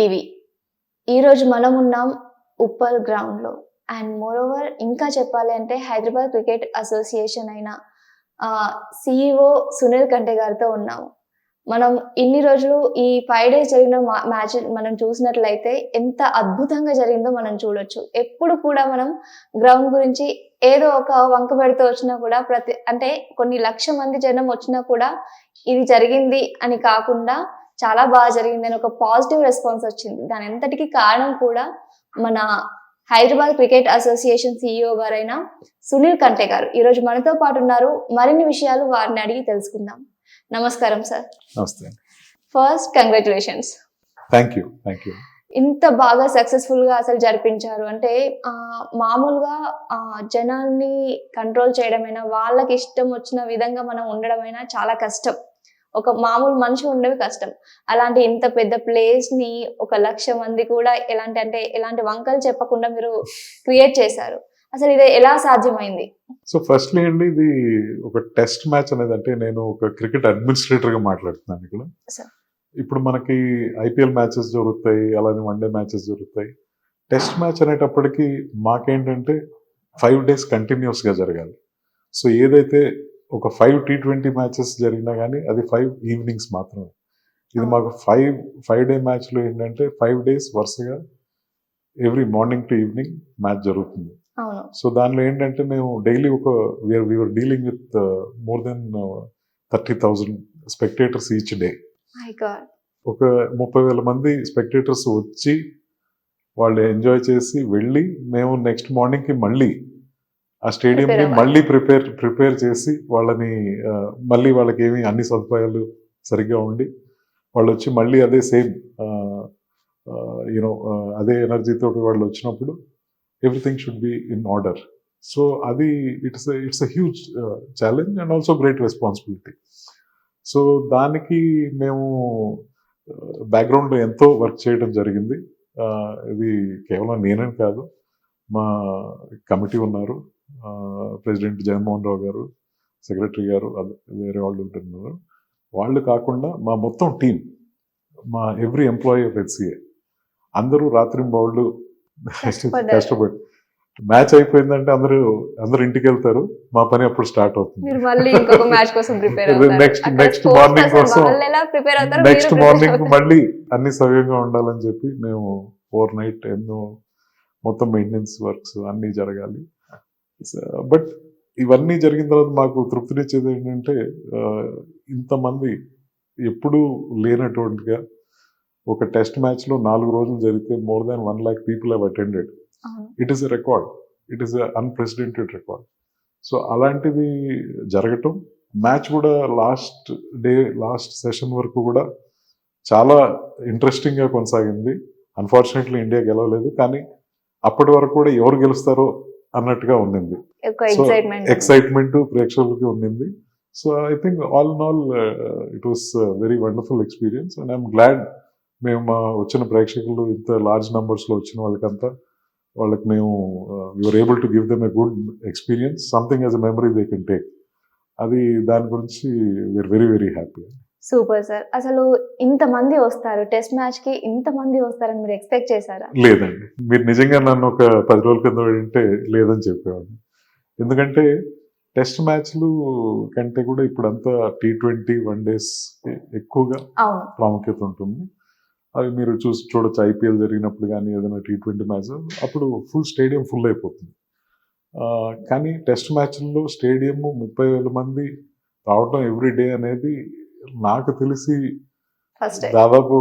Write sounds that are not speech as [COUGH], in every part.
TV. ఈరోజు మనం ఉన్నాం ఉప్పల్ గ్రౌండ్లో. అండ్ మోరోవర్ ఇంకా చెప్పాలి అంటే హైదరాబాద్ క్రికెట్ అసోసియేషన్ అయిన సిఇఓ సునీల్ కంటే గారితో ఉన్నాము. మనం ఇన్ని రోజులు ఈ ఫైవ్ డేస్ జరిగిన మ్యాచ్ మనం చూసినట్లయితే ఎంత అద్భుతంగా జరిగిందో మనం చూడొచ్చు. ఎప్పుడు కూడా మనం గ్రౌండ్ గురించి ఏదో ఒక వంక పెడుతూ వచ్చినా కూడా ప్రతి అంటే కొన్ని లక్ష మంది జనం వచ్చినా కూడా ఇది జరిగింది అని కాకుండా చాలా బాగా జరిగింది. అని ఒక పాజిటివ్ రెస్పాన్స్ వచ్చింది. దాని అంతటికి కారణం కూడా మన హైదరాబాద్ క్రికెట్ అసోసియేషన్ సిఇఓ గారైన సునీల్ కంటే గారు. ఈరోజు మనతో పాటు ఉన్నారు. మరిన్ని విషయాలు వారిని అడిగి తెలుసుకుందాం. నమస్కారం సార్ నమస్తే. First congratulations thank you thank you ఇంత బాగా సక్సెస్ఫుల్గా అసలు జరిపించారు. అంటే మామూలుగా ఆ, జనాల్ని కంట్రోల్ చేయడమైనా వాళ్ళకి ఇష్టం వచ్చిన విధంగా మనం ఉండడమైనా చాలా కష్టం. ఒక మామూలు మనిషి ఉండవి కష్టం. అలాంటి ఇంత పెద్ద ప్లేస్ని ఒక లక్ష మంది కూడా ఎలాంటి అంటే ఎలాంటి వంకలు చెప్పకుండా మీరు క్రియేట్ చేశారు. అసలు ఇది ఎలా సాధ్యమైంది? సో ఫస్ట్లీ అండి ఇది ఒక టెస్ట్ మ్యాచ్ అనేది అంటే నేను ఒక క్రికెట్ అడ్మినిస్ట్రేటర్గా మాట్లాడుతున్నాను ఇక్కడ. ఇప్పుడు మనకి ఐపీఎల్ మ్యాచెస్ జరుగుతాయి అలానే వన్ డే మ్యాచెస్ జరుగుతాయి. టెస్ట్ మ్యాచ్ అనేటప్పటికి మాకేంటంటే ఫైవ్ డేస్ కంటిన్యూస్గా జరగాలి. సో ఏదైతే ఒక ఫైవ్ టీ ట్వంటీ మ్యాచెస్ జరిగినా కానీ అది ఫైవ్ ఈవినింగ్స్ మాత్రమే. ఇది. మాకు ఫైవ్ ఫైవ్ డే మ్యాచ్లో ఏంటంటే ఫైవ్ డేస్ వరుసగా every morning to evening match జరుగుతుంది. సో దానిలో ఏంటంటే మేము డైలీ ఒక we're we're dealing with more than thirty thousand spectators each day ఒక ముప్పై వేల మంది స్పెక్టేటర్స్ వచ్చి వాళ్ళు ఎంజాయ్ చేసి వెళ్ళి మేము నెక్స్ట్ మార్నింగ్కి మళ్ళీ ఆ స్టేడియంని Prepare అవ్వాలి. మళ్ళీ ప్రిపేర్ ప్రిపేర్ చేసి వాళ్ళని మళ్ళీ వాళ్ళకి ఏమి అన్ని సదుపాయాలు సరిగ్గా ఉండి వాళ్ళు వచ్చి మళ్ళీ అదే సేమ్ యూనో అదే ఎనర్జీతో వాళ్ళు వచ్చినప్పుడు everything should be in order so అది it's it's a huge challenge and also great responsibility so దానికి మేము బ్యాక్గ్రౌండ్లో ఎంతో వర్క్ చేయడం జరిగింది. ఇది కేవలం నేనే కాదు మా కమిటీ ఉన్నారు. ప్రెసిడెంట్ జగన్మోహన్ రావు గారు సెక్రటరీ గారు వేరే వాళ్ళు ఉంటున్నారు వాళ్ళు కాకుండా మా మొత్తం టీం మా ఎవ్రీ ఎంప్లాయీ ఆఫ్ హెచ్సిఏ అందరూ రాత్రింబౌళ్ళు కష్టపడ్డారు. కష్టపడి మ్యాచ్ అయిపోయిందంటే అందరూ అందరూ ఇంటికి వెళ్తారు. మా పని అప్పుడు స్టార్ట్ అవుతుంది. మీరు మళ్ళీ ఇంకొక మ్యాచ్ కోసం నెక్స్ట్ [LAUGHS] మీరు మార్నింగ్. మళ్ళీ అన్ని సవ్యంగా ఉండాలని చెప్పి మేము ఓవర్ నైట్ ఎన్నో మొత్తం మెయింటెనెన్స్ వర్క్స్ అన్నీ జరగాలి. బట్ ఇవన్నీ జరిగిన తర్వాత మాకు తృప్తినిచ్చేది ఏంటంటే ఇంతమంది ఎప్పుడూ లేనటువంటిగా ఒక టెస్ట్ మ్యాచ్లో నాలుగు రోజులు జరిగితే more than one lakh people have attended. It is a record it is unprecedented record so అలాంటిది జరగటం. మ్యాచ్ కూడా లాస్ట్ డే లాస్ట్ సెషన్ వరకు కూడా చాలా ఇంట్రెస్టింగ్గా కొనసాగింది. అన్ఫార్చునేట్లీ ఇండియా గెలవలేదు. కానీ అప్పటి వరకు కూడా ఎవరు గెలుస్తారో అన్నట్టుగా ఉండింది. ఎక్సైట్మెంట్ ప్రేక్షకులకి ఉండింది. So I think all in all it was very wonderful experience and I'm glad మేము మా వచ్చిన ప్రేక్షకులు ఇంత లార్జ్ నెంబర్స్లో వచ్చిన వాళ్ళకంతా వాళ్ళకి మేము we're able to give them a good experience something as a memory they can take అది దాని గురించి we're very very happy super sir. అసలు ఇంత మంది వస్తారు టెస్ట్ మ్యాచ్కి ఇంత మంది వస్తారని మీరు ఎక్స్పెక్ట్ చేశారా? లేదండి. మీరు నిజంగా నన్ను ఒక పది రోజుల కింద వింటే లేదని చెప్పేవాడిని. ఎందుకంటే టెస్ట్ మ్యాచ్లు కంటే కూడా ఇప్పుడు అంతా టీ ట్వంటీ వన్ డేస్ ఎక్కువగా ప్రాముఖ్యత ఉంటుంది. అవి మీరు చూసి చూడొచ్చు. ఐపీఎల్ జరిగినప్పుడు కానీ ఏదైనా టీ ట్వంటీ మ్యాచ్ అప్పుడు ఫుల్ స్టేడియం ఫుల్ అయిపోతుంది. కానీ టెస్ట్ మ్యాచ్ల్లో స్టేడియం ముప్పై వేల మంది రావడం ఎవ్రీ డే అనేది నాకు తెలిసి దాదాపు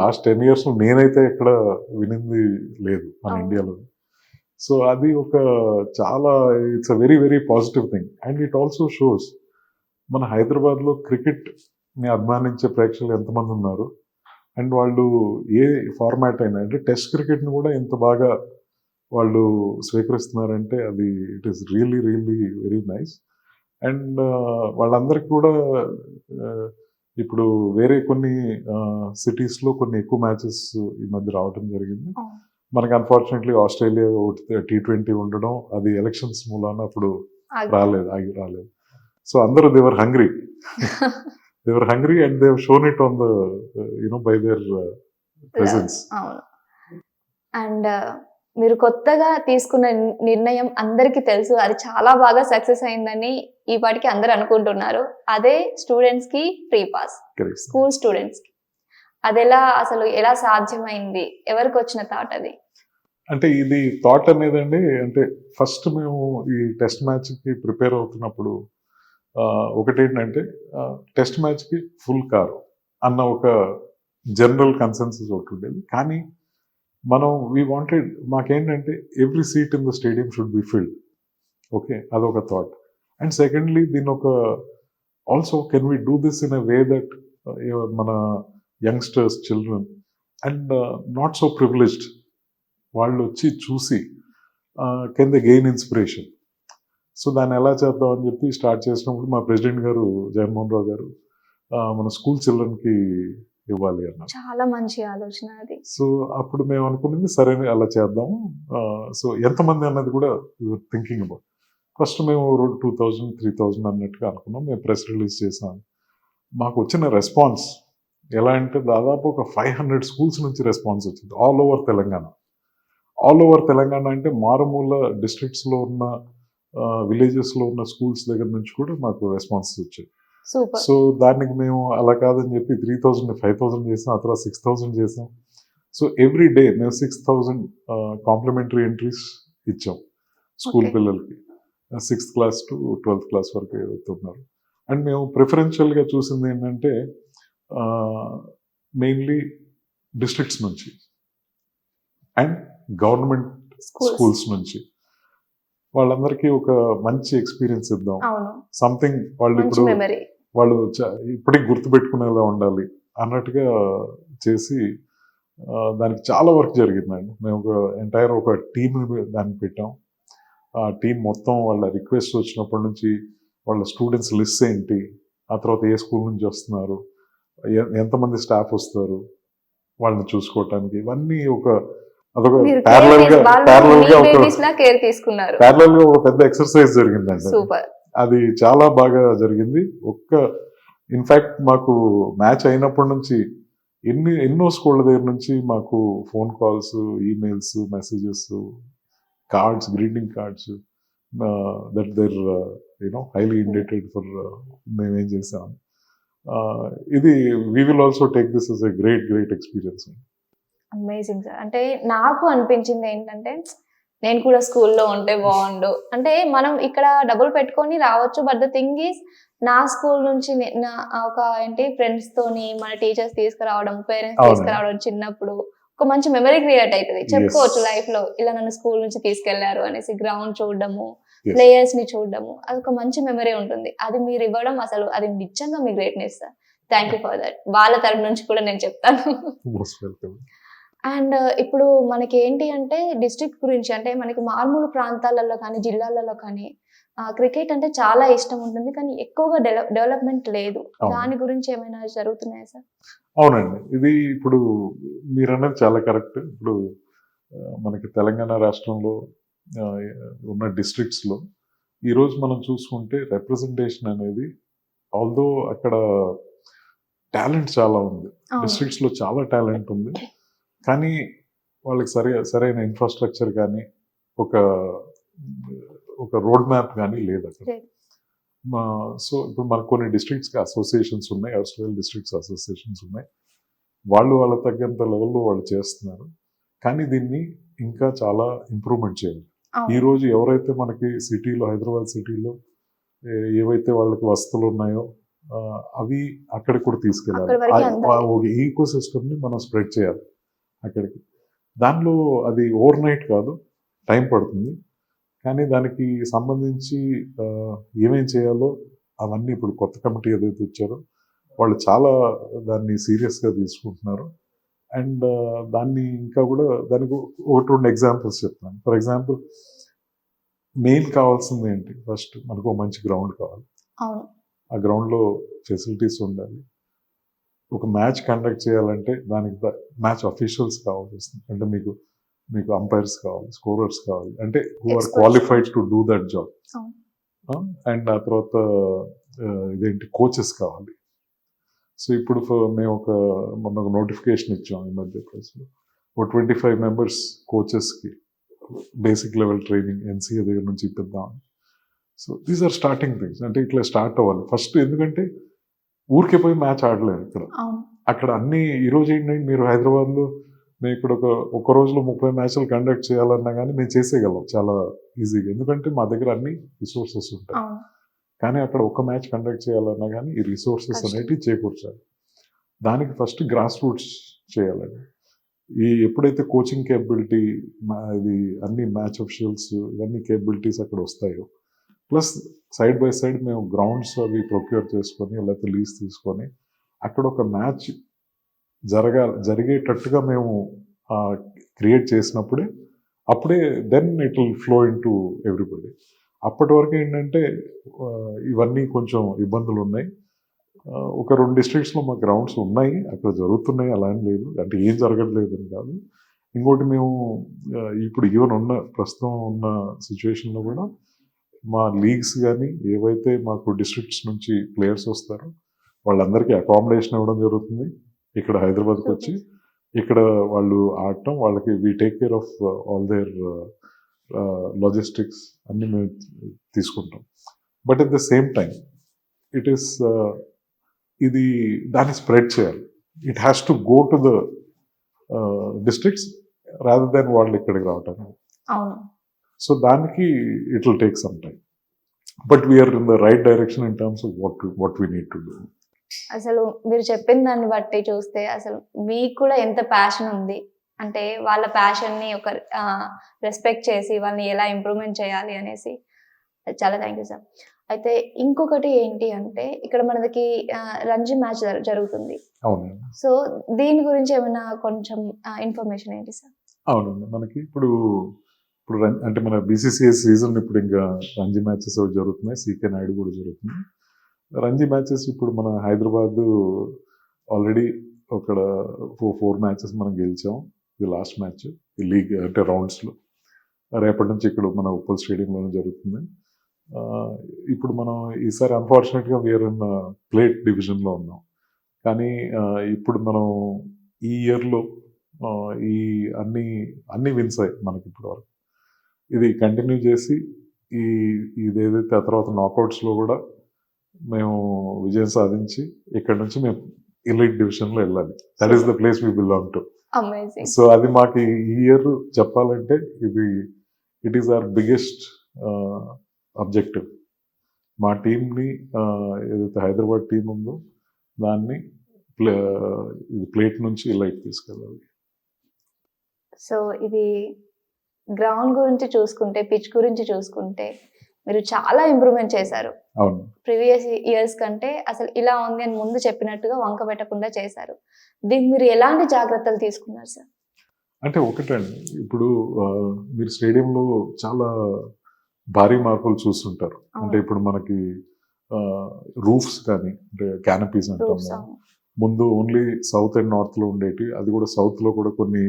లాస్ట్ టెన్ ఇయర్స్ నేనైతే ఎక్కడ వినింది లేదు మన. ఇండియాలో సో అది ఒక చాలా it's a very very positive thing and it also shows మన హైదరాబాద్లో క్రికెట్ని అభిమానించే ప్రేక్షకులు ఎంతమంది ఉన్నారు. అండ్ వాళ్ళు ఏ ఫార్మాట్ అయినా అంటే టెస్ట్ క్రికెట్ని కూడా ఎంత బాగా వాళ్ళు స్వీకరిస్తున్నారంటే అది it is really really very nice and వాళ్ళందరికీ కూడా ఇప్పుడు వేరే కొన్ని సిటీస్లో కొన్ని ఎక్కువ మ్యాచెస్ ఈ మధ్య రావడం జరిగింది. మనకి అన్ఫార్చునేట్లీ ఆస్ట్రేలియా టీ ట్వంటీ ఉండడం అది ఎలక్షన్స్ మూలాన అప్పుడు రాలేదు ఆగి రాలేదు. సో అందరూ they were hungry. [LAUGHS] They were hungry and they've shown it on the you know by their presence and మీరు కొత్తగా తీసుకున్న నిర్ణయం అందరికీ తెలుసు. అది చాలా బాగా సక్సెస్ అయిందని ఈ పాటికి అందరు అనుకుంటున్నారు. అదే స్టూడెంట్స్కి ఫ్రీ పాస్. స్కూల్ స్టూడెంట్స్కి. అది ఎలా అసలు ఎలా సాధ్యమైంది? ఎవరికి వచ్చిన థాట్ అది? అంటే ఇది థాట్ అనేదండి. అంటే ఫస్ట్ మేము ఈ టెస్ట్ మ్యాచ్కి ప్రిపేర్ అవుతున్నప్పుడు ఒకటేంటంటే టెస్ట్ మ్యాచ్కి ఫుల్ కారు అన్న ఒక జనరల్ కన్సెన్సస్ ఒకటి ఉండేది. కానీ మనం వీ వాంటెడ్ మాకేంటంటే every seat in the stadium should be filled okay అదొక థాట్ అండ్ సెకండ్లీ దీని ఒక also can we do this in a way that మన youngsters children and not so privileged వాళ్ళు వచ్చి చూసి can they gain inspiration so దాన్ని ఎలా చేద్దాం అని చెప్పి స్టార్ట్ చేసినప్పుడు మా ప్రెసిడెంట్ గారు జగన్మోహన్ రావు గారు uh, మన స్కూల్ చిల్డ్రన్కి ఇవ్వాలి అన్నారు. చాలా మంచి ఆలోచన అది. సో అప్పుడు మేము అనుకున్నది సరే అలా చేద్దాం సో ఎంతమంది అన్నది కూడా థింకింగ్ అబౌట్ ఫస్ట్ మేము టూ థౌజండ్ త్రీ థౌజండ్ అన్నట్టుగా అనుకున్నాం. మేము ప్రెస్ రిలీజ్ చేసాం మాకు వచ్చిన రెస్పాన్స్ ఎలా అంటే దాదాపు ఒక ఫైవ్ హండ్రెడ్ స్కూల్స్ నుంచి రెస్పాన్స్ వచ్చింది. All over Telangana. All over Telangana అంటే మారుమూల డిస్ట్రిక్ట్స్లో ఉన్న విలేజెస్లో ఉన్న స్కూల్స్ దగ్గర నుంచి కూడా మాకు రెస్పాన్స్ వచ్చాయి. సో దానికి మేము అలా కాదని చెప్పి త్రీ థౌజండ్ ఫైవ్ థౌజండ్ చేసాం ఆ తర్వాత సిక్స్ థౌజండ్ చేసాం. సో ఎవ్రీ డే మేము సిక్స్ థౌజండ్ కాంప్లిమెంటరీ ఎంట్రీస్ ఇచ్చాం స్కూల్. పిల్లలకి. Sixth class to twelfth class వరకు అవుతున్నారు అండ్ మేము ప్రిఫరెన్షియల్గా చూసింది ఏంటంటే మెయిన్లీ డిస్ట్రిక్ట్స్ నుంచి అండ్ గవర్నమెంట్ స్కూల్స్. నుంచి. వాళ్ళందరికీ ఒక మంచి ఎక్స్పీరియన్స్ ఇద్దాం. సంథింగ్ వాళ్ళు ఇప్పుడు వాళ్ళు ఇప్పటికి గుర్తుపెట్టుకునేలా ఉండాలి అన్నట్టుగా చేసి దానికి చాలా వర్క్ జరిగిందండి. మేము ఒక ఎంటైర్ ఒక టీమ్ దాన్ని పెట్టాం. ఆ టీం మొత్తం వాళ్ళ రిక్వెస్ట్ వచ్చినప్పటి నుంచి వాళ్ళ స్టూడెంట్స్ లిస్ట్ ఏంటి ఆ తర్వాత ఏ స్కూల్ నుంచి వస్తున్నారు ఎంతమంది స్టాఫ్ వస్తారు వాళ్ళని చూసుకోవటానికి ఇవన్నీ ఒక అదొక ప్యారలల్గా ప్యారలల్గా ఒక ప్యారలల్గా ఒక పెద్ద ఎక్సర్సైజ్ జరిగిందండి సూపర్. అది చాలా బాగా జరిగింది. ఒక్క ఇన్ఫాక్ట్ మాకు మ్యాచ్ అయినప్పటి నుంచి ఎన్ని ఎన్నో స్కూళ్ళ దగ్గర నుంచి మాకు phone calls emails messages cards greeting cards that they're you know highly indebted for మేమేం చేసాం. ఇది we will also take this is a great great experience amazing sir అంటే నాకు అనిపించింది ఏంటంటే నేను కూడా స్కూల్లో ఉంటే బాగుండు. అంటే మనం ఇక్కడ డబ్బులు పెట్టుకొని రావచ్చు బట్ ద థింగ్ ఈస్ నా స్కూల్ నుంచి నే- ఒక ఏంటి ఫ్రెండ్స్ తోని మన టీచర్స్ తీసుకురావడం పేరెంట్స్. తీసుకురావడం చిన్నప్పుడు ఒక మంచి మెమరీ క్రియేట్ అవుతుంది చెప్పుకోవచ్చు లైఫ్లో ఇలా నన్ను స్కూల్ నుంచి తీసుకెళ్ళారు అనేసి గ్రౌండ్ చూడడము. ప్లేయర్స్ని చూడడము అది ఒక మంచి మెమరీ ఉంటుంది. అది మీరు ఇవ్వడం అసలు అది నిజంగా మీ greatness sir thank you for that వాళ్ళ తరపు నుంచి కూడా నేను చెప్తాను. అండ్ ఇప్పుడు మనకి ఏంటి అంటే డిస్ట్రిక్ట్ గురించి అంటే మనకి మారుమూల ప్రాంతాలలో కానీ జిల్లాలలో కానీ క్రికెట్ అంటే చాలా ఇష్టం ఉంటుంది. కానీ ఎక్కువగా డెవలప్మెంట్ లేదు. దాని గురించి ఏమైనా జరుగుతున్నాయా సార్? అవునండి. ఇది ఇప్పుడు మీరు అన్నది చాలా కరెక్ట్. ఇప్పుడు మనకి తెలంగాణ రాష్ట్రంలో ఉన్న డిస్ట్రిక్ట్స్లో ఈరోజు మనం చూసుకుంటే రిప్రజెంటేషన్ అనేది ఆల్దో అక్కడ టాలెంట్ చాలా ఉంది. డిస్ట్రిక్ట్స్లో చాలా టాలెంట్ ఉంది. కానీ వాళ్ళకి సరి సరైన ఇన్ఫ్రాస్ట్రక్చర్ కానీ ఒక ఒక రోడ్ మ్యాప్ కానీ లేదు అక్కడ. మా సో ఇప్పుడు మనకు కొన్ని డిస్ట్రిక్ట్స్కి అసోసియేషన్స్ ఉన్నాయి ఆస్ట్రేలియన్ డిస్ట్రిక్ట్స్ అసోసియేషన్స్ ఉన్నాయి. వాళ్ళు వాళ్ళ తగ్గంత లెవెల్లో వాళ్ళు చేస్తున్నారు. కానీ దీన్ని ఇంకా చాలా ఇంప్రూవ్మెంట్ చేయాలి. ఈ రోజు ఎవరైతే మనకి సిటీలో హైదరాబాద్ సిటీలో ఏవైతే వాళ్ళకి వస్తువులు ఉన్నాయో అవి అక్కడికి కూడా తీసుకెళ్ళాలి. అక్కడి ఒక ఈకో ని మనం స్ప్రెడ్ చేయాలి. అక్కడికి. దానిలో అది ఓవర్ నైట్ కాదు టైం పడుతుంది. కానీ దానికి సంబంధించి ఏమేం చేయాలో అవన్నీ ఇప్పుడు కొత్త కమిటీ ఏదైతే వచ్చారో వాళ్ళు చాలా దాన్ని సీరియస్గా తీసుకుంటున్నారు. అండ్ దాన్ని ఇంకా కూడా దానికి ఒకటి రెండు ఎగ్జాంపుల్స్ చెప్తాను. ఫర్ ఎగ్జాంపుల్ మెయిన్ కావాల్సింది ఏంటి? ఫస్ట్ మనకు మంచి గ్రౌండ్ కావాలి. ఆ గ్రౌండ్లో ఫెసిలిటీస్ ఉండాలి. ఒక మ్యాచ్ కండక్ట్ చేయాలంటే దానికి మ్యాచ్ అఫీషియల్స్ కావాల్సి వస్తుంది అంటే మీకు మీకు అంపైర్స్ కావాలి స్కోరర్స్ కావాలి. అంటే who are. Qualified to do that job. And ఆ? తర్వాత ఇదేంటి కోచెస్ కావాలి. సో ఇప్పుడు మేము ఒక మొన్న ఒక నోటిఫికేషన్ ఇచ్చాం ఈ మధ్య ప్రెస్లో ఒక ట్వంటీ ఫైవ్ మెంబర్స్ కోచెస్కి బేసిక్ లెవెల్ ట్రైనింగ్ ఎన్సీఏ దగ్గర నుంచి ఇప్పిద్దాం. So these are starting things అంటే ఇట్లా స్టార్ట్ అవ్వాలి. ఫస్ట్ ఎందుకంటే ఊరికే పోయి మ్యాచ్ ఆడలేరు ఇక్కడ. అక్కడ అన్ని ఈ రోజు ఏంటంటే మీరు హైదరాబాద్లో మేము ఇక్కడ ఒక ఒక రోజులో ముప్పై మ్యాచ్లు కండక్ట్ చేయాలన్నా కానీ మేము చేసేయగలం చాలా ఈజీగా. ఎందుకంటే మా దగ్గర అన్ని రిసోర్సెస్ ఉంటాయి. కానీ అక్కడ ఒక మ్యాచ్ కండక్ట్ చేయాలన్నా కానీ ఈ రిసోర్సెస్. అనేటివి చేకూర్చాలి. దానికి ఫస్ట్ గ్రాస్ రూట్స్ చేయాలండి. ఈ ఎప్పుడైతే కోచింగ్ కేపబిలిటీ ఇది అన్ని మ్యాచ్ అఫిషియల్స్ ఇవన్నీ కేపబిలిటీస్ అక్కడ వస్తాయో ప్లస్ సైడ్ బై సైడ్ మేము గ్రౌండ్స్ అవి ప్రొక్యూర్ చేసుకొని లేకపోతే లీజ్ తీసుకొని అక్కడ ఒక మ్యాచ్ జరగా జరిగేటట్టుగా మేము క్రియేట్ చేసినప్పుడే అప్పుడే then it will flow into everybody అప్పటి వరకు ఏంటంటే ఇవన్నీ కొంచెం ఇబ్బందులు ఉన్నాయి. ఒక రెండు డిస్ట్రిక్ట్స్లో మా గ్రౌండ్స్ ఉన్నాయి. అక్కడ జరుగుతున్నాయి. అలా ఏం లేదు. అంటే ఏం జరగట్లేదు అని కాదు. ఇంకోటి మేము ఇప్పుడు ఈవెన్ ఉన్న ప్రస్తుతం ఉన్న సిచ్యువేషన్లో కూడా మా లీగ్స్ కానీ ఏవైతే మాకు డిస్ట్రిక్ట్స్ నుంచి ప్లేయర్స్ వస్తారో వాళ్ళందరికీ అకామిడేషన్ ఇవ్వడం జరుగుతుంది. ఇక్కడ హైదరాబాద్కి వచ్చి ఇక్కడ వాళ్ళు ఆడటం వాళ్ళకి we take care of all their logistics అన్ని మేము తీసుకుంటాం. But at the same time it is ఇది దాన్ని స్ప్రెడ్ చేయాలి. It has to go to the districts rather than వాళ్ళు ఇక్కడికి రావటం అవును. సో దానికి it will take some time but we're in the right direction in terms of what what we need to do అసలు మీరు చెప్పిన దాన్ని బట్టి చూస్తే అసలు మీకు కూడా ఎంత ప్యాషన్ ఉంది? అంటే వాళ్ళ passion ని ఒక రెస్పెక్ట్ చేసి వాళ్ళని ఎలా ఇంప్రూవ్మెంట్ చేయాలి అనేసి. చాలా థ్యాంక్ యూ సార్ అయితే ఇంకొకటి ఏంటి అంటే ఇక్కడ మనకి రంజీ మ్యాచ్ జరుగుతుంది. సో దీని గురించి ఏమైనా కొంచెం ఇన్ఫర్మేషన్ ఏంటి సార్ అవునండి. మనకి ఇప్పుడు ఇప్పుడు రం- అంటే మన బీసీసీఐ సీజన్ ఇప్పుడు ఇంకా రంజీ మ్యాచెస్ అవి జరుగుతున్నాయి. సీకే నాయుడు కూడా జరుగుతుంది. రంజీ మ్యాచెస్ ఇప్పుడు మన హైదరాబాద్ ఆల్రెడీ ఒక ఫోర్ ఫోర్ మ్యాచెస్ మనం గెలిచాం. ఇది లాస్ట్ మ్యాచ్ ఈ లీగ్ అంటే రౌండ్స్లో రేపటి నుంచి ఇక్కడ మన ఉప్పల్ స్టేడియంలోనే జరుగుతుంది. ఇప్పుడు మనం ఈసారి అన్ఫార్చునేట్గా వేరే ప్లేట్ డివిజన్లో ఉన్నాం. కానీ ఇప్పుడు మనం ఈ ఇయర్లో ఈ అన్ని అన్ని విన్స్ అయ్యాయి మనకి ఇప్పుడు వరకు ఇది కంటిన్యూ చేసి ఈ ఇది ఏదైతే ఆ తర్వాత నాకౌట్స్లో కూడా మేము విజయం సాధించి ఇక్కడ నుంచి మేము ఎలిట్ డివిజన్లో వెళ్ళాలి. That is the place we belong to so అది మాకు ఈ ఇయర్ చెప్పాలంటే ఇది it is our biggest objective మా టీంని ఏదైతే హైదరాబాద్ టీం ఉందో దాన్ని ప్లే ఇది ప్లేట్ నుంచి లైట్ తీసుకెళ్ళాలి. సో ఇది గ్రౌండ్ గురించి చూసుకుంటే పిచ్ గురించి చూసుకుంటే మీరు చాలా ఇంప్రూవ్మెంట్ చేశారు. ప్రీవియస్ ఇయర్స్ కంటే అసలు ఇలా ఉంది అని ముందు చెప్పినట్టుగా వంక పెట్టకుండా చేశారు. దీనికి మీరు ఎలాంటి జాగ్రత్తలు తీసుకున్నారు సార్ అంటే ఒకటండి ఇప్పుడు మీరు స్టేడియంలో చాలా భారీ మార్పులు చూస్తుంటారు. అంటే ఇప్పుడు మనకి రూఫ్స్ కానీ అంటే క్యానపీస్ అంటాము. ముందు ఓన్లీ సౌత్ అండ్ నార్త్లో ఉండేటి అది కూడా సౌత్లో కూడా కొన్ని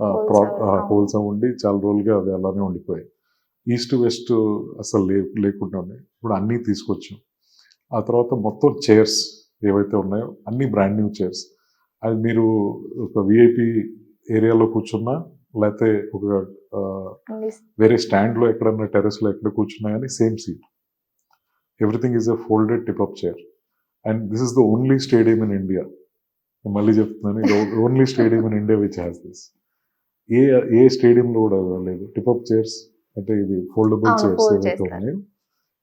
Holes అవి, అవును. హోల్స్ ఉండి చాలా రోజులుగా అవి అలానే ఉండిపోయాయి. ఈస్ట్ వెస్ట్ అసలు లే లేకుండా ఉన్నాయి. ఇప్పుడు అన్నీ తీసుకొచ్చాం. ఆ తర్వాత మొత్తం చైర్స్ ఏవైతే ఉన్నాయో అన్ని బ్రాండ్ న్యూ చైర్స్. అది మీరు ఒక విఐపి ఏరియాలో కూర్చున్నా లేకపోతే ఒక వేరే స్టాండ్లో ఎక్కడన్నా టెర్రస్లో ఎక్కడ కూర్చున్నా కానీ same seat everything is a folded tip up chair and this is the only stadium in India మళ్ళీ చెప్తున్నాను only stadium in India which has this ఏ ఏ స్టేడియంలో కూడా లేదు టిప్ అప్ చైర్స్ అంటే ఇది ఫోల్డబుల్ చైర్స్ ఏవైతే. ఉన్నాయో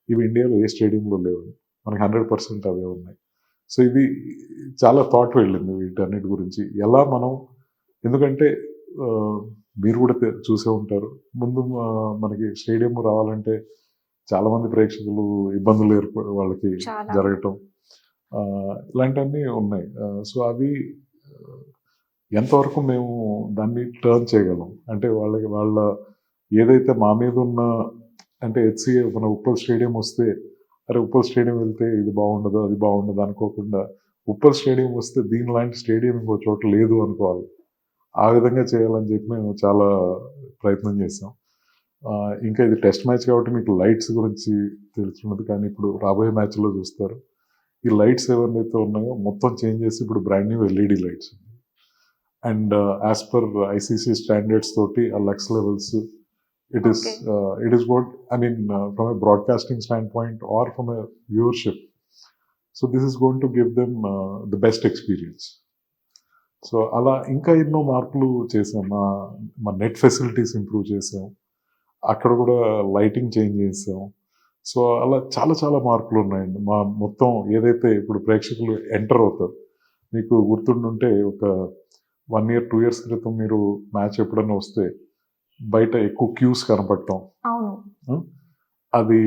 ఇవి ఇండియాలో ఏ స్టేడియంలో లేవు. మనకి హండ్రెడ్ పర్సెంట్ అవే ఉన్నాయి. సో ఇది చాలా థాట్ వెళ్ళింది వీటన్నిటి గురించి. ఎలా మనం ఎందుకంటే మీరు కూడా చూసే ఉంటారు. ముందు మనకి స్టేడియం రావాలంటే చాలా మంది ప్రేక్షకులు ఇబ్బందులు ఏర్ప వాళ్ళకి. జరగటం ఇలాంటివన్నీ ఉన్నాయి. సో అవి ఎంతవరకు మేము దాన్ని టర్న్ చేయగలం? అంటే వాళ్ళకి వాళ్ళ ఏదైతే మా మీద ఉన్న అంటే హెచ్సిఏ మన ఉప్పల్ స్టేడియం వస్తే అరే ఉప్పల్ స్టేడియం వెళ్తే ఇది బాగుండదు అది బాగుండదు అనుకోకుండా ఉప్పల్ స్టేడియం వస్తే దీని లాంటి స్టేడియం ఇంకో చోట లేదు అనుకోవాలి. ఆ విధంగా చేయాలని చెప్పి మేము చాలా ప్రయత్నం చేసాం ఇంకా ఇది టెస్ట్ మ్యాచ్ కాబట్టి మీకు లైట్స్ గురించి తెలుసున్నది కానీ ఇప్పుడు రాబోయే మ్యాచ్లో చూస్తారు. ఈ లైట్స్ ఏవైతే ఉన్నాయో మొత్తం చేంజ్ చేసి ఇప్పుడు brand new LED lights and as per ICC standards తోటి ఆ lux levels it is. It is good I mean from a broadcasting standpoint or from a viewership so this is going to give them the best experience so అలా ఇంకా ఎన్నో మార్పులు చేసాం మా మా net facilities improve చేసాం అక్కడ కూడా లైటింగ్ చేంజ్ చేసాం సో అలా చాలా చాలా మార్పులు ఉన్నాయండి. మా మొత్తం ఏదైతే ఇప్పుడు ప్రేక్షకులు ఎంటర్ అవుతారు మీకు గుర్తుండుంటే ఒక వన్ ఇయర్ టూ ఇయర్స్ క్రితం మీరు మ్యాచ్ ఎప్పుడైనా వస్తే బయట ఎక్కువ క్యూస్ కనపడటం అవును. అది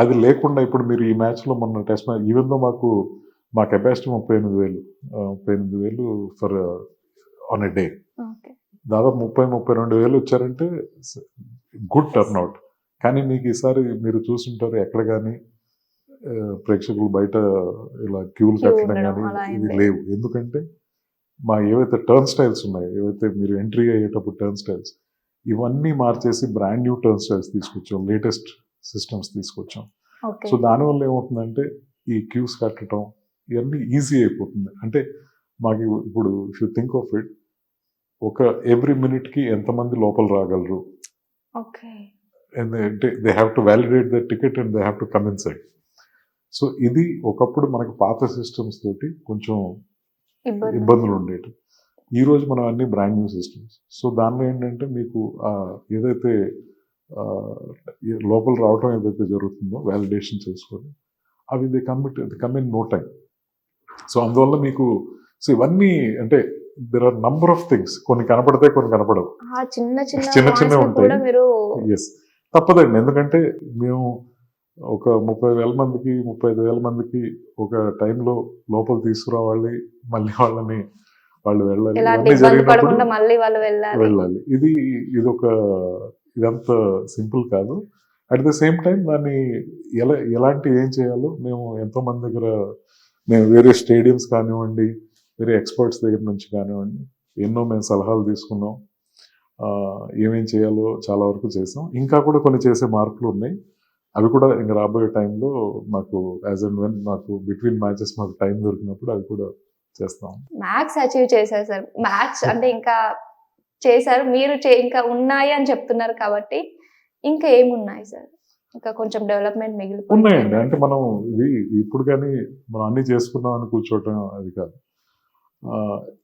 అది లేకుండా ఇప్పుడు మీరు ఈ మ్యాచ్లో మొన్న టెస్ట్ మ్యాచ్ ఈవెన్ దో మాకు మా కెపాసిటీ ముప్పై ఎనిమిది వేలు ముప్పై ఎనిమిది వేలు ఫర్ ఆన్ ఎ డే. దాదాపు ముప్పై ముప్పై రెండు వేలు వచ్చారంటే గుడ్ టర్న్అవుట్. కానీ మీకు ఈసారి మీరు చూసుంటారు ఎక్కడ కానీ ప్రేక్షకులు బయట ఇలా క్యూలు కట్టడం కానీ ఇది. లేవు. ఎందుకంటే మా ఏవైతే టర్న్ స్టైల్స్ ఉన్నాయో ఏవైతే మీరు ఎంట్రీ అయ్యేటప్పుడు టర్న్ స్టైల్స్ ఇవన్నీ మార్చేసి బ్రాండ్ న్యూ టర్న్ స్టైల్స్ తీసుకొచ్చాం లేటెస్ట్ సిస్టమ్స్ తీసుకొచ్చాం. సో దానివల్ల ఏమవుతుందంటే ఈ క్యూస్ కట్టడం ఇవన్నీ ఈజీ అయిపోతుంది. అంటే మాకు ఇప్పుడు if you think of it ఒక ఎవ్రీ మినిట్కి ఎంతమంది లోపల రాగలరు? అంటే they have to validate the ticket and they have to come inside so ఇది ఒకప్పుడు మనకు పాత సిస్టమ్స్ తోటి కొంచెం ఇబ్బందులు. ఉండేవి ఈ రోజు మనం అన్ని బ్రాండ్ న్యూ సిస్టమ్స్. సో దానిలో ఏంటంటే మీకు ఏదైతే లోపల రావటం ఏదైతే జరుగుతుందో వ్యాలిడేషన్ చేసుకొని అవి the commit come in no time so అందువల్ల మీకు సో ఇవన్నీ అంటే there are number of things కొన్ని కనపడతాయి కొన్ని కనపడవు. చిన్న చిన్న ఉంటాయి. ఎస్ తప్పదండి. ఎందుకంటే మేము ఒక ముప్పై వేల మందికి ముప్పై ఐదు వేల మందికి ఒక టైంలో లోపల తీసుకురావాలి మళ్ళీ వాళ్ళని వాళ్ళు వెళ్ళాలి. వెళ్ళాలి. ఇది ఇది ఒక ఇదంత సింపుల్ కాదు. అట్ ద సేమ్ టైం దాన్ని ఎలా ఎలాంటి ఏం చేయాలో మేము ఎంతో మంది దగ్గర మేము వేరే స్టేడియంస్ కానివ్వండి వేరే ఎక్స్పర్ట్స్ దగ్గర నుంచి కానివ్వండి ఎన్నో మేము సలహాలు తీసుకున్నాం. ఏమేం చేయాలో చాలా వరకు చేసాం. ఇంకా కూడా కొన్ని చేసే మార్పులు ఉన్నాయి. అవి కూడా ఇంకా రాబోయే టైంలో మాకు యాజ్ అండ్ వెన్ మాకు బిట్వీన్ మ్యాచెస్ మాకు టైం దొరికినప్పుడు అవి కూడా చేస్తాం. మ్యాథ్స్ అచీవ్ చేశారు సార్. మ్యాథ్స్ అంటే ఇంకా చేశారు. మీరు ఇంకా ఉన్నాయి అని చెప్తున్నారు కాబట్టి ఇంకా ఏమున్నాయి సార్? ఇంకా కొంచెం డెవలప్మెంట్ మిగిలిపోయింది. ఉన్నాయండి. అంటే మనం ఇది ఇప్పుడు కానీ మనం అన్ని చేసుకున్నాం అని కూర్చోవటం అది కాదు.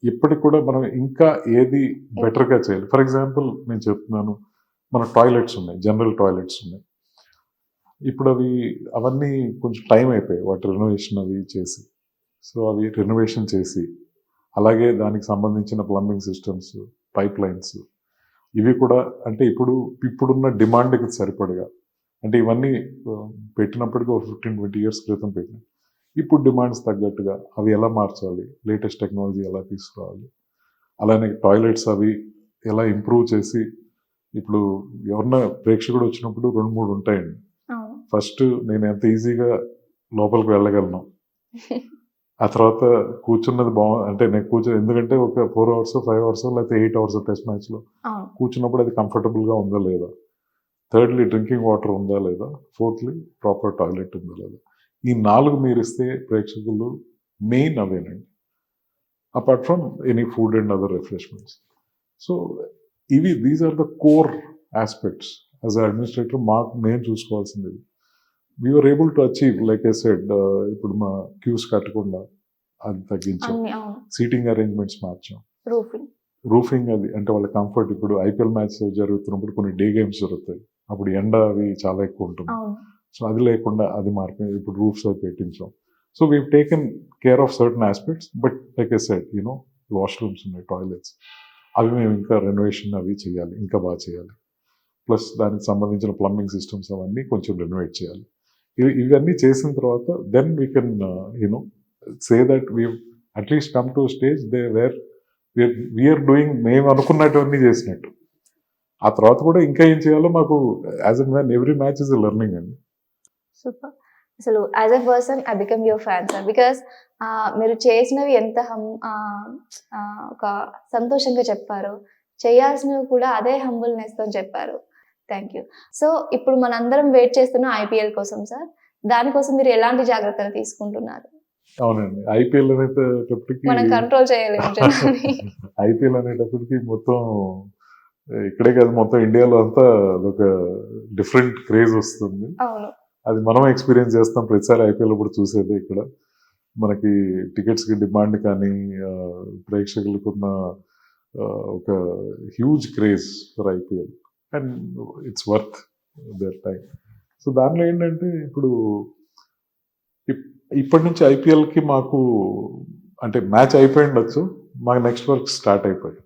ఇప్పటికి కూడా మనం ఇంకా ఏది బెటర్గా చేయాలి. ఫర్ ఎగ్జాంపుల్ నేను చెప్తున్నాను. మన టాయిలెట్స్ ఉన్నాయి. జనరల్ టాయిలెట్స్ ఉన్నాయి. ఇప్పుడు అవి అవన్నీ కొంచెం టైం అయిపోయాయి. వాటి రెనోవేషన్ అవి చేసి. సో అవి రెనోవేషన్ చేసి. అలాగే దానికి సంబంధించిన ప్లంబింగ్ సిస్టమ్స్ పైప్ లైన్స్ ఇవి కూడా అంటే ఇప్పుడు ఇప్పుడున్న డిమాండ్కి సరిపడగా. అంటే ఇవన్నీ పెట్టినప్పటికీ ఒక ఫిఫ్టీన్ ట్వంటీ ఇయర్స్ క్రితం పెట్టిన. ఇప్పుడు డిమాండ్స్ తగ్గట్టుగా అవి ఎలా మార్చాలి? లేటెస్ట్ టెక్నాలజీ ఎలా తీసుకురావాలి? అలానే టాయిలెట్స్ అవి ఎలా ఇంప్రూవ్ చేసి ఇప్పుడు ఎవరన్నా ప్రేక్షకుడు వచ్చినప్పుడు రెండు మూడు ఉంటాయండి. ఫస్ట్ నేను ఎంత ఈజీగా లోపలికి వెళ్ళగలను. ఆ తర్వాత కూర్చున్నది బాగు అంటే నేను కూర్చో ఎందుకంటే ఒక ఫోర్ అవర్స్ ఫైవ్ అవర్స్ లేకపోతే ఎయిట్ అవర్స్ టెస్ట్ మ్యాచ్లో కూర్చున్నప్పుడు అది కంఫర్టబుల్గా ఉందా లేదా? థర్డ్లీ డ్రింకింగ్ వాటర్ ఉందా లేదా? ఫోర్త్లీ ప్రాపర్ టాయిలెట్ ఉందా లేదా? ఈ నాలుగు మీరు ఇస్తే ప్రేక్షకులు main అవేనండి. Apart from any food and other refreshments. So ఇవి these are the core aspects. As administrator మాకు మేము చూసుకోవాల్సింది we're able to achieve like I said ఇప్పుడు మా క్యూస్ కట్టకుండా అది తగ్గించాం. సీటింగ్ అరేంజ్మెంట్స్ మార్చాం. రూఫింగ్ అది అంటే వాళ్ళ కంఫర్ట్ ఇప్పుడు ఐపీఎల్ మ్యాచ్ జరుగుతున్నప్పుడు కొన్ని డే గేమ్స్ జరుగుతాయి. అప్పుడు ఎండ అవి చాలా ఎక్కువ ఉంటుంది. సో అది లేకుండా అది మార్పు ఇప్పుడు రూఫ్స్ అవి పెట్టించాం. So we taken care of certain aspects but like a set you know washrooms ఉన్నాయి టాయిలెట్స్ అవి మేము ఇంకా రెనోవేషన్ అవి చేయాలి ఇంకా బాగా చేయాలి. ప్లస్ దానికి సంబంధించిన ప్లంబింగ్ సిస్టమ్స్ అవన్నీ కొంచెం రెనోవేట్ చేయాలి. ఇవన్నీ చేసిన తర్వాత then we can you know say that we at least come to stage they where we're doing మేము అనుకున్నటువన్నీ చేసినట్టు. ఆ తర్వాత కూడా ఇంకా ఏం చేయాలో మాకు as and man every match is learning అండి. సూపర్ అసలు as a person I become your fan sir because మీరు చేసినవి ఎంత హం ఒక సంతోషంగా చెప్పారు. చేయాల్సినవి కూడా అదే హంబుల్నెస్తో చెప్పారు. థ్యాంక్ యూ సో ఇప్పుడు మనందరం వెయిట్ చేస్తున్న ఐపీఎల్ కోసం సార్ దానికోసం మీరు ఎలాంటి జాగ్రత్తలు తీసుకుంటున్నారు? అవునండి. ఐపీఎల్ అనేటప్పటికి మనం కంట్రోల్ చేయలేము. ఐపీఎల్ [LAUGHS] అనేటప్పటికి మొత్తం ఇక్కడే కాదు మొత్తం ఇండియాలో అంతా ఒక డిఫరెంట్ క్రేజ్ వస్తుంది. అవును. అది మనం ఎక్స్పీరియన్స్ చేస్తాం. ప్రతిసారి ఐపీఎల్ ఇప్పుడు చూసేది ఇక్కడ. మనకి టికెట్స్కి డిమాండ్ కానీ ప్రేక్షకులకున్న ఒక huge craze for IPL and it's worth their time so దానిలో ఏంటంటే ఇప్పుడు ఇప్- ఇప్పటి నుంచి IPL కి మాకు అంటే మ్యాచ్ అయిపోయి ఉండొచ్చు. మాకు నెక్స్ట్ వర్క్ స్టార్ట్ అయిపోయింది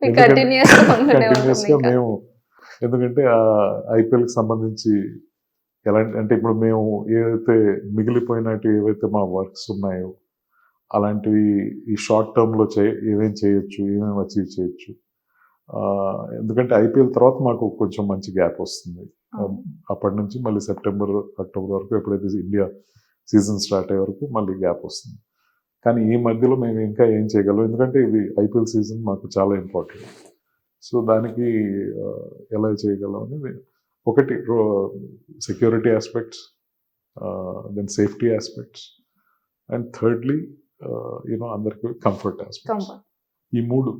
మీకు కంటిన్యూస్ ఉంటూనే కంటిన్యూస్ ఉంటుంది గా ఇంకా. మేము ఎందుకంటే ఆ ఐపీఎల్కి సంబంధించి ఎలాంటి అంటే ఇప్పుడు మేము ఏదైతే మిగిలిపోయినట్టు ఏవైతే మా వర్క్స్ ఉన్నాయో అలాంటివి ఈ షార్ట్ టర్మ్లో చే ఏమేం చేయొచ్చు ఏమేమి అచీవ్ చేయొచ్చు ఎందుకంటే ఐపీఎల్ తర్వాత మాకు కొంచెం మంచి గ్యాప్ వస్తుంది. అప్పటి నుంచి మళ్ళీ సెప్టెంబర్ అక్టోబర్ వరకు ఎప్పుడైతే ఇండియా సీజన్ స్టార్ట్ అయ్యే వరకు మళ్ళీ గ్యాప్ వస్తుంది. కానీ ఈ మధ్యలో మేము ఇంకా ఏం చేయగలం? ఎందుకంటే ఇది ఐపీఎల్ సీజన్ మాకు చాలా ఇంపార్టెంట్. సో దానికి ఎలా చేయగలం అనేది ఒకటి security aspects then safety aspects and thirdly you know అందరికి కంఫర్ట్ ఆస్పెక్ట్స్. ఈ మూడు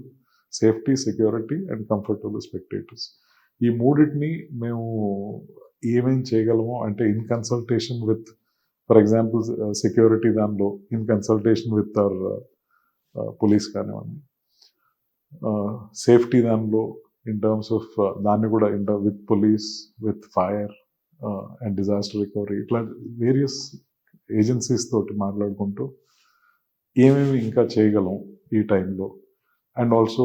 safety security and comfort of the spectators. ఈ మూడింటిని మేము ఏమేం చేయగలమో అంటే in consultation with for example security దానిలో in consultation with our police కానివ్వండి. సేఫ్టీ దానిలో ఇన్ టర్మ్స్ ఆఫ్ దాన్ని కూడా in with police with fire and disaster recovery ఇట్లా వేరియస్ ఏజెన్సీస్ తోటి మాట్లాడుకుంటూ ఏమేమి ఇంకా చేయగలం ఈ టైంలో? అండ్ ఆల్సో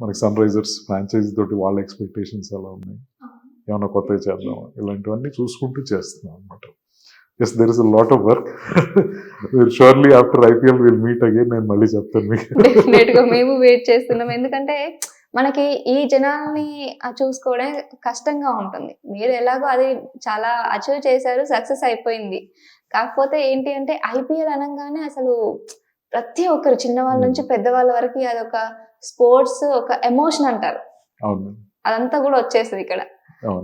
మనకి సన్ రైజర్స్ ఫ్రాంచైజీ తోటి వాళ్ళ ఎక్స్పెక్టేషన్స్ ఎలా ఉన్నాయి? ఏమైనా కొత్తగా చేద్దామా? ఇలాంటివన్నీ చూసుకుంటూ చేస్తున్నాం అనమాట yes there is lot of work surely after IPL will meet again నేను మళ్ళీ చెప్తాను మీకు. మేము వెయిట్ చేస్తున్నాం. ఎందుకంటే మనకి ఈ జనాల్ని చూసుకోవడం కష్టంగా ఉంటుంది. మీరు ఎలాగో అది చాలా అచీవ్ చేశారు సక్సెస్ అయిపోయింది. కాకపోతే ఏంటి అంటే ఐపీఎల్ అనగానే అసలు ప్రతి ఒక్కరు చిన్నవాళ్ళ నుంచి పెద్దవాళ్ళ వరకు అదొక స్పోర్ట్స్ ఒక ఎమోషన్ అంటారు. అదంతా కూడా వచ్చేస్తుంది ఇక్కడ.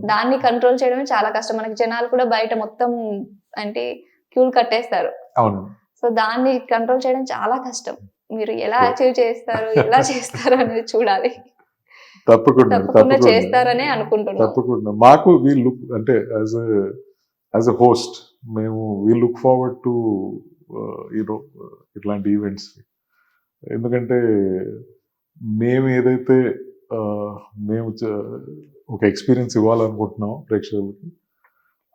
దాన్ని కంట్రోల్ చేయడమే చాలా కష్టం. మనకి జనాలు కూడా బయట మొత్తం అంటే క్యూలు కట్టేస్తారు. అవును. సో దాన్ని కంట్రోల్ చేయడం చాలా కష్టం. మీరు ఎలా. అచీవ్ చేస్తారు ఎలా చేస్తారు అనేది చూడాలి. తప్పకుండా తప్పకుండా చేస్తారనే అనుకుంటున్నాం. తప్పకుండా. మాకు వీ లుక్ అంటే యాజ్ యాజ్ అ హోస్ట్ మేము we look forward to you know ఇట్లాంటి ఈవెంట్స్ ఎందుకంటే మేము ఏదైతే మేము ఒక ఎక్స్పీరియన్స్ ఇవ్వాలనుకుంటున్నాం ప్రేక్షకులకి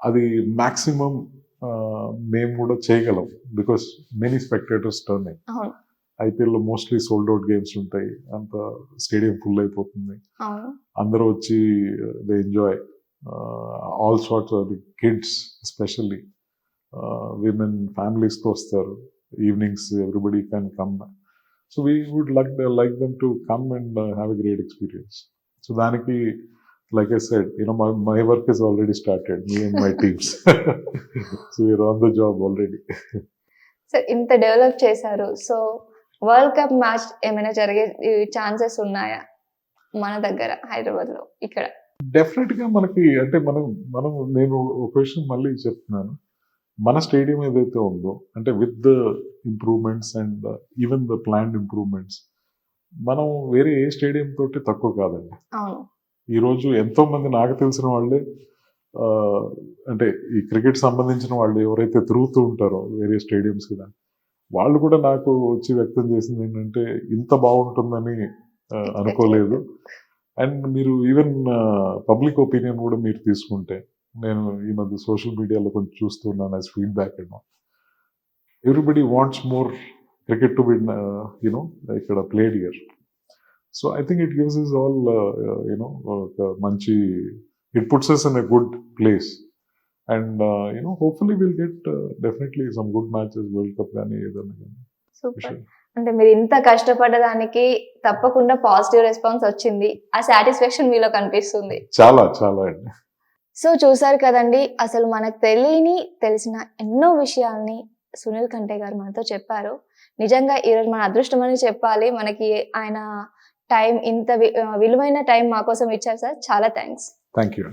అది మ్యాక్సిమం మేము కూడా చేయగలం. బికాస్ మెనీ స్పెక్టేటర్స్ టర్న్ ఐపీఎల్లో మోస్ట్లీ సోల్డ్ అవుట్ గేమ్స్ ఉంటాయి. అంత స్టేడియం ఫుల్ అయిపోతుంది. అందరూ వచ్చి they enjoy all sorts of the kids especially women ఫ్యామిలీస్తో వస్తారు. Evenings everybody can come so we would like like them to come and have a great experience so దానికి like I said you know my my work is already started me and my teams so we're on the job already so ఇంత develop చేశారు. So world cup match ఏమైనా జరిగే chances ఉన్నాయా? మన దగ్గర హైదరాబాద్లో ఇక్కడ. డెఫినెట్గా మనకి అంటే మనం మనం నేను ఒక విషయం మళ్ళీ చెప్తున్నాను. మన స్టేడియం ఏదైతే ఉందో అంటే with the improvements and even the planned improvements మనం వేరే ఏ స్టేడియం తోటి తక్కువ కాదండి. అవును. ఈ రోజు ఎంతో మంది నాకు తెలిసిన వాళ్ళే అంటే ఈ క్రికెట్ సంబంధించిన వాళ్ళు ఎవరైతే తిరుగుతూ ఉంటారో వేరే స్టేడియంస్ కదా వాళ్ళు కూడా నాకు వచ్చి వ్యక్తం చేసింది ఏంటంటే ఇంత బాగుంటుందని అనుకోలేదు. [LAUGHS] అండ్ మీరు ఈవెన్ పబ్లిక్ ఒపీనియన్ కూడా మీరు తీసుకుంటే నేను ఈ మధ్య సోషల్ మీడియాలో కొంచెం చూస్తున్నాను as feedback and everybody wants more cricket to be in you know ఇక్కడ played year so I think it gives is all you know ఒక మంచి it puts us in a good place and you know hopefully will get definitely some good matches world cup కానీ ఏదైనా కానీ అంటే మీరు ఇంత కష్టపడ్డదానికి తప్పకుండా పాజిటివ్ రెస్పాన్స్ వచ్చింది. ఆ సాటిస్ఫాక్షన్ మీలో కనిపిస్తుంది. చాలా చాలా అండి. సో చూసారు కదండి అసలు మనకు తెలియని తెలిసిన ఎన్నో విషయాల్ని సునీల్ కంటే గారు మనతో చెప్పారు. నిజంగా ఈరోజు మన అదృష్టం అని చెప్పాలి. మనకి ఆయన టైం ఇంత వి- విలువైన టైం మా కోసం ఇచ్చారు సార్. చాలా థ్యాంక్స్. Thank you.